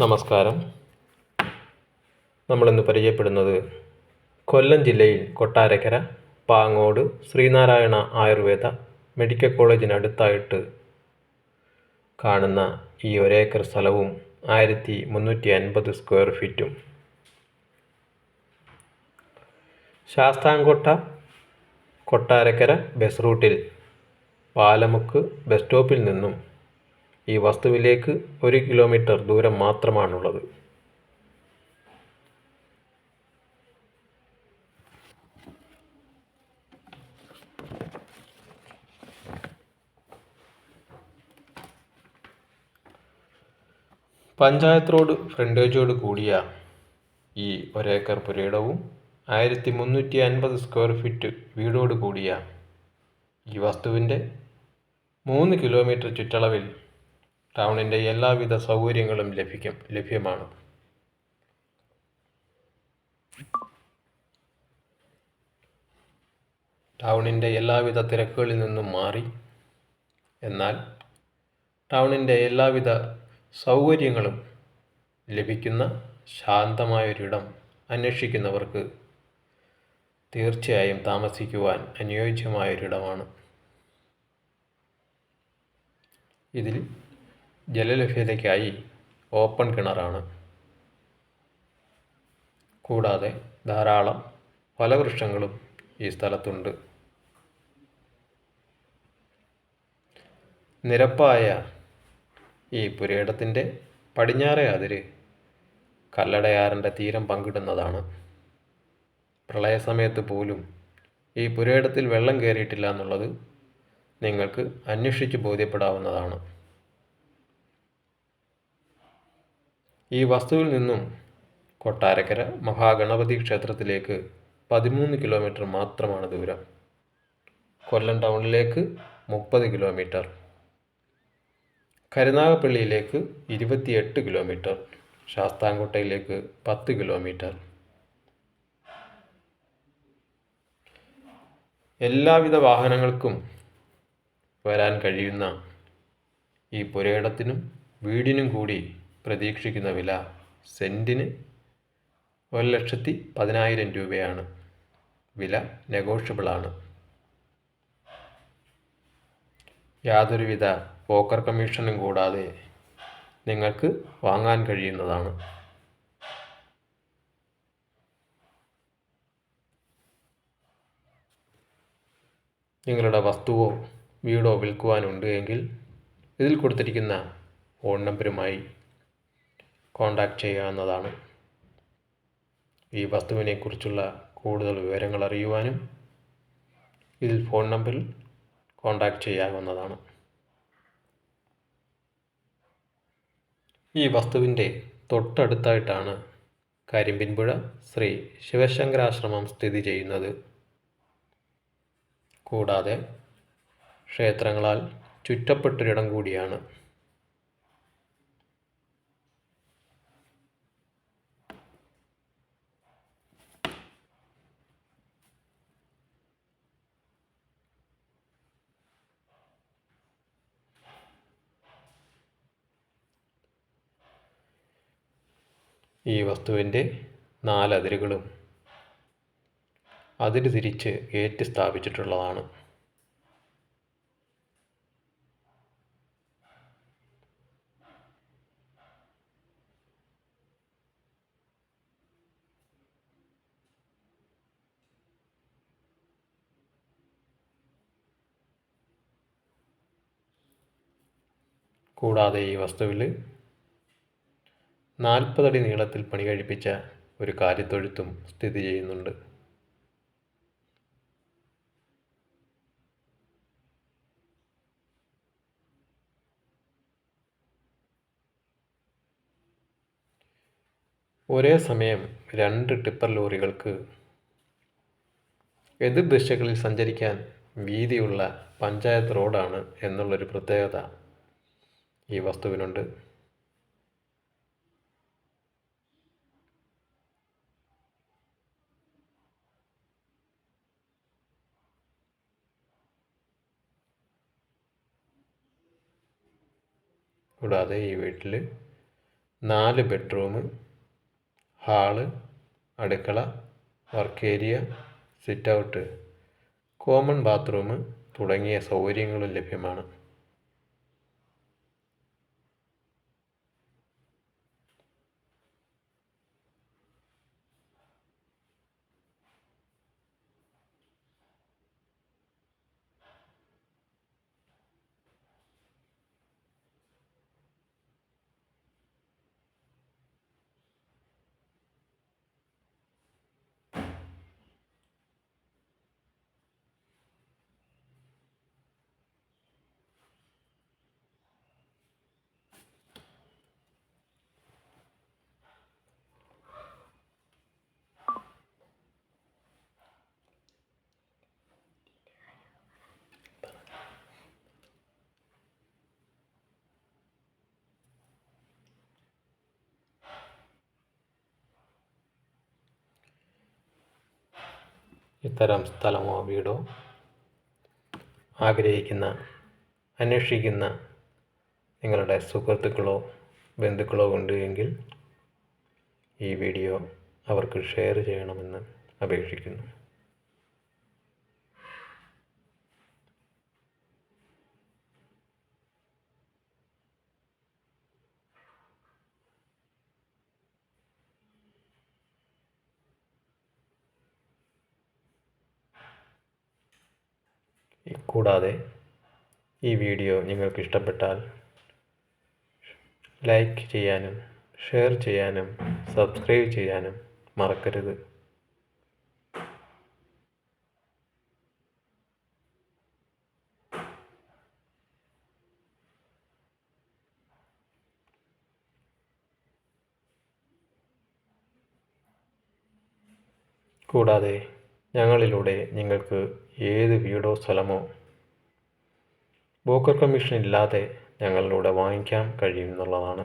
നമസ്കാരം. നമ്മളിന്ന് പരിചയപ്പെടുന്നത് കൊല്ലം ജില്ലയിൽ കൊട്ടാരക്കര പാങ്ങോട് ശ്രീനാരായണ ആയുർവേദ മെഡിക്കൽ കോളേജിനടുത്തായിട്ട് കാണുന്ന ഈ ഒരേക്കർ സ്ഥലവും ആയിരത്തി മുന്നൂറ്റി അൻപത് സ്ക്വയർ ഫീറ്റും. ശാസ്താംകോട്ട കൊട്ടാരക്കര ബസ് റൂട്ടിൽ പാലമുക്ക് ബസ് സ്റ്റോപ്പിൽ നിന്നും ഈ വസ്തുവിലേക്ക് ഒരു കിലോമീറ്റർ ദൂരം മാത്രമാണുള്ളത്. പഞ്ചായത്ത് റോഡ് ഫ്രണ്ടേജോട് കൂടിയ ഈ ഒരേക്കർ പുരയിടവും ആയിരത്തി മുന്നൂറ്റി അൻപത് സ്ക്വയർ ഫീറ്റ് വീടോട് കൂടിയ ഈ വസ്തുവിന്റെ മൂന്ന് കിലോമീറ്റർ ചുറ്റളവിൽ ടൗണിന്റെ എല്ലാവിധ സൗകര്യങ്ങളും ലഭിക്കും ലഭ്യമാണ്. ടൗണിന്റെ എല്ലാവിധ തിരക്കുകളിൽ നിന്നും മാറി. എന്നാൽ ടൗണിന്റെ എല്ലാവിധ സൗകര്യങ്ങളും ലഭിക്കുന്ന ശാന്തമായൊരിടം അന്വേഷിക്കുന്നവർക്ക് തീർച്ചയായും താമസിക്കുവാൻ അനുയോജ്യമായൊരിടമാണ്. ഇതിൽ ജലലഭ്യതയ്ക്കായി ഓപ്പൺ കിണറാണ്. കൂടാതെ ധാരാളം ഫലവൃക്ഷങ്ങളും ഈ സ്ഥലത്തുണ്ട്. നിരപ്പായ ഈ പുരയിടത്തിന്റെ പടിഞ്ഞാറേ അതിര് കല്ലടയാറിന്റെ തീരം പങ്കിടുന്നതാണ്. പ്രളയസമയത്ത് പോലും ഈ പുരയിടത്തിൽ വെള്ളം കയറിയിട്ടില്ല എന്നുള്ളത് നിങ്ങൾക്ക് അന്വേഷിച്ച് ബോധ്യപ്പെടാവുന്നതാണ്. ഈ വസ്തുവിൽ നിന്നും കൊട്ടാരക്കര മഹാഗണപതി ക്ഷേത്രത്തിലേക്ക് പതിമൂന്ന് കിലോമീറ്റർ മാത്രമാണ് ദൂരം. കൊല്ലം ടൗണിലേക്ക് മുപ്പത് കിലോമീറ്റർ. കരുനാഗപ്പള്ളിയിലേക്ക് ഇരുപത്തിയെട്ട് കിലോമീറ്റർ. ശാസ്താംകോട്ടയിലേക്ക് പത്ത് കിലോമീറ്റർ. എല്ലാവിധ വാഹനങ്ങൾക്കും വരാൻ കഴിയുന്ന ഈ പുരയിടത്തിനും വീടിനും കൂടി പ്രതീക്ഷിക്കുന്ന വില സെന്റിന് ഒരു ലക്ഷത്തി പതിനായിരം രൂപയാണ്. വില നെഗോഷ്യബിളാണ്. യാതൊരുവിധ പോക്കർ കമ്മീഷനും കൂടാതെ നിങ്ങൾക്ക് വാങ്ങാൻ കഴിയുന്നതാണ്. നിങ്ങളുടെ വസ്തുവോ വീടോ വിൽക്കുവാനുണ്ട് എങ്കിൽ ഇതിൽ കൊടുത്തിരിക്കുന്ന ഫോൺ നമ്പറുമായി ചെയ്യുക ചെയ്യാവുന്നതാണ് ഈ വസ്തുവിനെക്കുറിച്ചുള്ള കൂടുതൽ വിവരങ്ങൾ അറിയുവാനും ഇതിൽ ഫോൺ നമ്പറിൽ കോണ്ടാക്ട് ചെയ്യാവുന്നതാണ് ഈ വസ്തുവിന്റെ തൊട്ടടുത്തായിട്ടാണ് കരിമ്പിൻപുഴ ശ്രീ ശിവശങ്കരാശ്രമം സ്ഥിതി ചെയ്യുന്നത്. കൂടാതെ ക്ഷേത്രങ്ങളാൽ ചുറ്റപ്പെട്ടൊരിടം കൂടിയാണ്. ഈ വസ്തുവിന്റെ നാലതിരുകളും അതിര് തിരിച്ച് ഏറ്റ് സ്ഥാപിച്ചിട്ടുള്ളതാണ് കൂടാതെ ഈ വസ്തുവിൽ നാൽപ്പതടി നീളത്തിൽ പണി കഴിപ്പിച്ച ഒരു കാര്യത്തൊഴുത്തും സ്ഥിതി ചെയ്യുന്നുണ്ട്. ഒരേ സമയം രണ്ട് ടിപ്പർ ലോറികൾക്ക് എതിർ ദിശകളിൽ സഞ്ചരിക്കാൻ വീതിയുള്ള പഞ്ചായത്ത് റോഡാണ് എന്നുള്ളൊരു പ്രത്യേകത ഈ വസ്തുവിനുണ്ട്. കൂടാതെ ഈ വീട്ടിൽ നാല് ബെഡ്റൂം ഹാൾ അടുക്കള work area sit out common bathroom തുടങ്ങിയ സൗകര്യങ്ങളും ലഭ്യമാണ്. ഇത്തരം സ്ഥലമോ വീടോ ആഗ്രഹിക്കുന്ന അന്വേഷിക്കുന്ന നിങ്ങളുടെ സുഹൃത്തുക്കളോ ബന്ധുക്കളോ ഉണ്ട് എങ്കിൽ ഈ വീഡിയോ അവർക്ക് ഷെയർ ചെയ്യണമെന്ന് അപേക്ഷിക്കുന്നു. കൂടാതെ ഈ വീഡിയോ നിങ്ങൾക്ക് ഇഷ്ടപ്പെട്ടാൽ ലൈക്ക് ചെയ്യാനും ഷെയർ ചെയ്യാനും സബ്സ്ക്രൈബ് ചെയ്യാനും മറക്കരുത്. കൂടാതെ ഞങ്ങളിലൂടെ നിങ്ങൾക്ക് ഏത് വീടോ സ്ഥലമോ ബോക്കർ കമ്മീഷൻ ഇല്ലാതെ ഞങ്ങളിലൂടെ വാങ്ങിക്കാൻ കഴിയുമെന്നുള്ളതാണ്.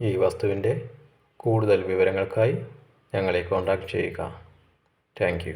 ഈ വസ്തുവിന്റെ കൂടുതൽ വിവരങ്ങൾക്കായി ഞങ്ങളെ കോൺടാക്റ്റ് ചെയ്യുക. Thank you